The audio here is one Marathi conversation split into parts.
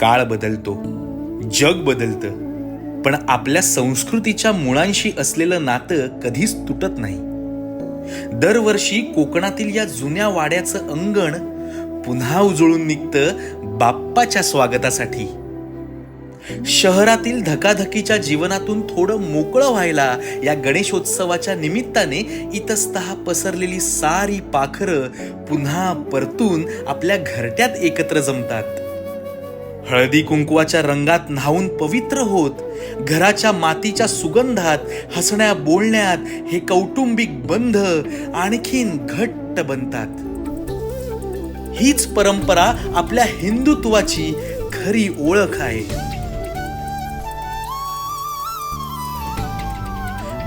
काळ बदलतो जग बदलतं पण आपल्या संस्कृतीच्या मुळांशी असलेलं नातं कधीच तुटत नाही. दरवर्षी कोकणातील या जुन्या वाड्याचं अंगण पुन्हा उजळून निघतं बाप्पाच्या स्वागतासाठी. शहरातील धकाधकीच्या जीवनातून थोडं मोकळं व्हायला या गणेशोत्सवाच्या निमित्ताने इतस्तः पसरलेली सारी पाखरं पुन्हा परतून आपल्या घरट्यात एकत्र जमतात. हळदी कुंकवाच्या रंगात न्हावून पवित्र होत घराच्या मातीच्या सुगंधात हसण्या बोलण्यात हे कौटुंबिक बंध आणखीन घट्ट बनतात. हीच परंपरा आपल्या हिंदुत्वाची खरी ओळख आहे.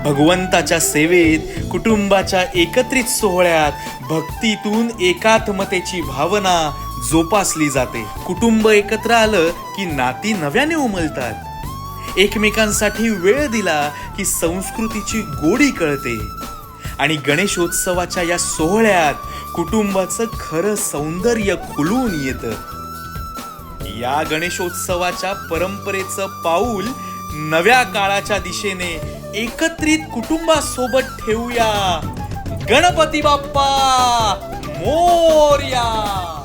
भगवंताच्या सेवेत कुटुंबाच्या एकत्रित सोहळ्यात भक्तीतून एकात्मतेची भावना जोपासली जाते. कुटुंब एकत्र आलं की नाती नव्याने उमलतात. एकमेकांसाठी वेळ दिला की संस्कृतीची गोडी कळते. आणि गणेशोत्सवाच्या या सोहळ्यात कुटुंबाचं खरं सौंदर्य खुलून येतं. या गणेशोत्सवाच्या परंपरेचं पाऊल नव्या काळाच्या दिशेने एकत्रित कुटुंबासोबत ठेवूया. गणपती बाप्पा मोर्या!